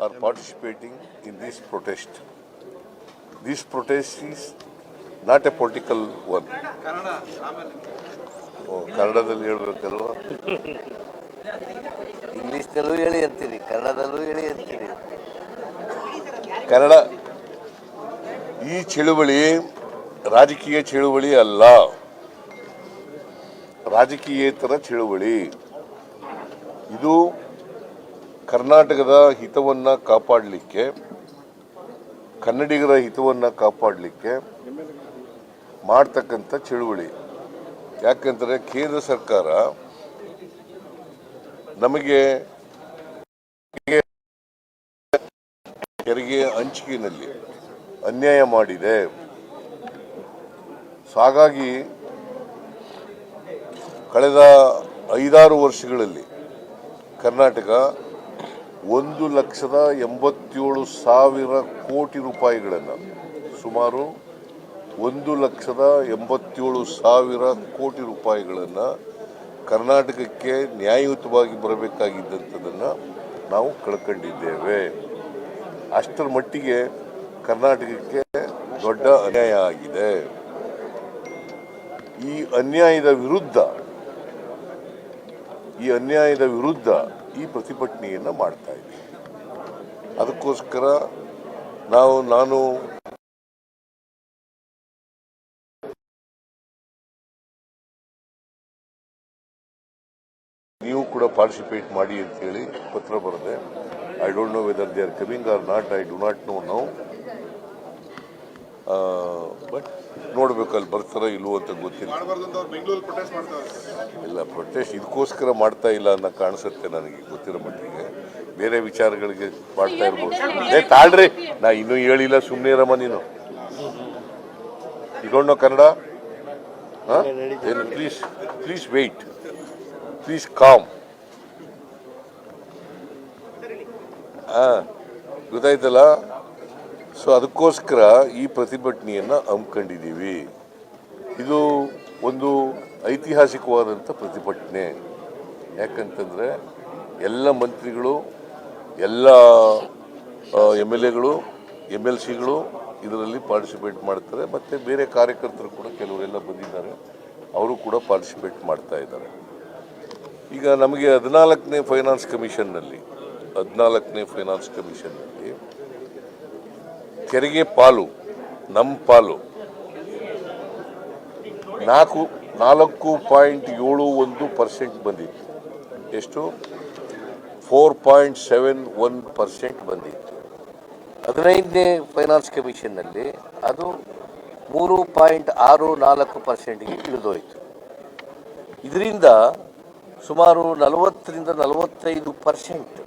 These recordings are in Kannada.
are participating in this protest. This protest is not a political one. ಓ, ಕನ್ನಡದಲ್ಲಿ ಹೇಳ್ಬೇಕಲ್ವಾ ಇಂಗ್ಲಿಷ್ನಲ್ಲೂ ಹೇಳಿ ಅಂತೀರಿ ಕನ್ನಡದಲ್ಲೂ ಹೇಳಿ ಅಂತೀರಿ ಕನ್ನಡ ಈ ಚಳುವಳಿ ರಾಜಕೀಯ ಚಳುವಳಿ ಅಲ್ಲ ರಾಜಕೀಯೇತರ ಚಳುವಳಿ ಇದು ಕರ್ನಾಟಕದ ಹಿತವನ್ನ ಕಾಪಾಡಲಿಕ್ಕೆ, ಕನ್ನಡಿಗರ ಹಿತವನ್ನ ಕಾಪಾಡಲಿಕ್ಕೆ ಮಾಡ್ತಕ್ಕಂಥ ಚಳುವಳಿ. ಯಾಕಂದರೆ ಕೇಂದ್ರ ಸರ್ಕಾರ ನಮಗೆ ತೆರಿಗೆ ಹಂಚಿಕೆಯಲ್ಲಿ ಅನ್ಯಾಯ ಮಾಡಿದೆ. ಸೊ ಹಾಗಾಗಿ ಕಳೆದ ಐದಾರು ವರ್ಷಗಳಲ್ಲಿ ಕರ್ನಾಟಕ ಒಂದು ಲಕ್ಷದ ಎಂಬತ್ತೇಳು ಸಾವಿರ ಕೋಟಿ ರೂಪಾಯಿಗಳನ್ನು, ಸುಮಾರು ಒಂದು ಲಕ್ಷದ ಎಂಬತ್ತೇಳು ಸಾವಿರ ಕೋಟಿ ರೂಪಾಯಿಗಳನ್ನು ಕರ್ನಾಟಕಕ್ಕೆ ನ್ಯಾಯಯುತವಾಗಿ ಬರಬೇಕಾಗಿದ್ದಂಥದ್ದನ್ನು ನಾವು ಕಳ್ಕೊಂಡಿದ್ದೇವೆ. ಅಷ್ಟರ ಮಟ್ಟಿಗೆ ಕರ್ನಾಟಕಕ್ಕೆ ದೊಡ್ಡ ಅನ್ಯಾಯ ಆಗಿದೆ. ಈ ಅನ್ಯಾಯದ ವಿರುದ್ಧ, ಈ ಅನ್ಯಾಯದ ವಿರುದ್ಧ ಈ ಪ್ರತಿಭಟನೆಯನ್ನು ಮಾಡ್ತಾ ಇದ್ದೀವಿ ಅದಕ್ಕೋಸ್ಕರ ನಾವು, ನಾನು ನೀವು ಕೂಡ ಪಾರ್ಟಿಸಿಪೇಟ್ ಮಾಡಿ ಅಂತ ಹೇಳಿ ಪತ್ರ ಬರೆದೆ I don't know whether they are coming or not I do not know now but ನೋಡ್ಬೇಕು ಅಲ್ಲಿ ಬರ್ತಾರ ಇಲ್ವೋ ಅಂತ ಗೊತ್ತಿಲ್ಲ. ಮಾಡಬಾರ್ದು ಅಂತ ಬೆಂಗಳೂರಲ್ಲಿ ಪ್ರೊಟೆಸ್ಟ್ ಮಾಡ್ತಾರೆ. ಇಲ್ಲ ಪ್ರೊಟೆಸ್ಟ್ ಇದಕ್ಕೋಸ್ಕರ ಮಾಡ್ತಾ ಇಲ್ಲ ಅನ್ನೋ ಕಾಣಿಸುತ್ತೆ ನನಗೆ ಗೊತ್ತಿರೋ ಮಟ್ಟಿಗೆ. ಬೇರೆ ವಿಚಾರಗಳಿಗೆ ಮಾಡ್ತಾ ಇರ್ಬೋದು. ಏ ತಾಳ್ರಿ ನಾ ಇನ್ನೂ ಹೇಳಿಲ್ಲ ಸುಮ್ಮನೆ ಇರಮ್ಮ ನೀನು. ಇದೊಂಡು ಕನ್ನಡ? ಏನು please please wait please calm ಹಾಂ ಗೊತ್ತಾಯ್ತಲ್ಲ? ಸೊ ಅದಕ್ಕೋಸ್ಕರ ಈ ಪ್ರತಿಭಟನೆಯನ್ನು ಹಮ್ಮಿಕೊಂಡಿದ್ದೀವಿ. ಇದು ಒಂದು ಐತಿಹಾಸಿಕವಾದಂಥ ಪ್ರತಿಭಟನೆ. ಯಾಕಂತಂದರೆ ಎಲ್ಲ ಮಂತ್ರಿಗಳು, ಎಲ್ಲ ಎಂ ಎಲ್ ಎಗಳು, ಎಂ ಎಲ್ ಸಿಗಳು ಇದರಲ್ಲಿ ಪಾರ್ಟಿಸಿಪೇಟ್ ಮಾಡ್ತಾರೆ. ಮತ್ತು ಬೇರೆ ಕಾರ್ಯಕರ್ತರು ಕೂಡ ಕೆಲವರೆಲ್ಲ ಬಂದಿದ್ದಾರೆ. ಅವರು ಕೂಡ ಪಾರ್ಟಿಸಿಪೇಟ್ ಮಾಡ್ತಾ ಇದ್ದಾರೆ. ಈಗ ನಮಗೆ ಹದಿನಾಲ್ಕನೇ ಫೈನಾನ್ಸ್ ಕಮಿಷನ್ನಲ್ಲಿ ಹದಿನಾಲ್ಕನೇ ಫೈನಾನ್ಸ್ ಕಮಿಷನ್ನಲ್ಲಿ ತೆರಿಗೆ ಪಾಲು ನಮ್ಮ ಪಾಲು. ನಾಲ್ಕು ನಾಲ್ಕು ಪಾಯಿಂಟ್ ಏಳು ಒಂದು ಪರ್ಸೆಂಟ್ ಬಂದಿತ್ತು. ಎಷ್ಟು? Four point seven one percent ಬಂದಿತ್ತು. ಹದಿನೈದನೇ ಫೈನಾನ್ಸ್ ಕಮಿಷನ್ನಲ್ಲಿ ಅದು ಮೂರು ಪಾಯಿಂಟ್ ಆರು ನಾಲ್ಕು ಪರ್ಸೆಂಟ್ಗೆ ಇಳಿದೋಯಿತು. ಇದರಿಂದ ಸುಮಾರು ನಲವತ್ತರಿಂದ ನಲವತ್ತೈದು ಪರ್ಸೆಂಟ್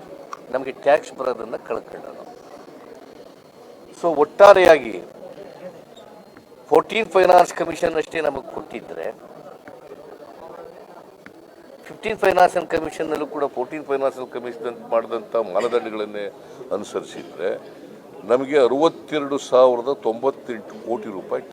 ನಮಗೆ ಟ್ಯಾಕ್ಸ್ ಬರೋದನ್ನು ಕಳ್ಕೊಂಡ ಸೊ ಒಟ್ಟಾರೆಯಾಗಿ ಫೋರ್ಟೀನ್ ಫೈನಾನ್ಸ್ ಕಮಿಷನ್ ಅಷ್ಟೇ ನಮಗೆ ಕೊಟ್ಟಿದ್ದರೆ ಫಿಫ್ಟೀನ್ ಫೈನಾನ್ಸ್ ಆ್ಯಂಡ್ ಕಮಿಷನ್ನಲ್ಲೂ ಕೂಡ ಫೋರ್ಟೀನ್ ಫೈನಾನ್ಸ್ ಕಮಿಷನ್ ಮಾಡಿದಂಥ ಮಾನದಂಡಗಳನ್ನೇ ಅನುಸರಿಸಿದ್ರೆ ನಮಗೆ ಅರವತ್ತೆರಡು ಸಾವಿರದ ತೊಂಬತ್ತೆಂಟು ಕೋಟಿ ರೂಪಾಯಿ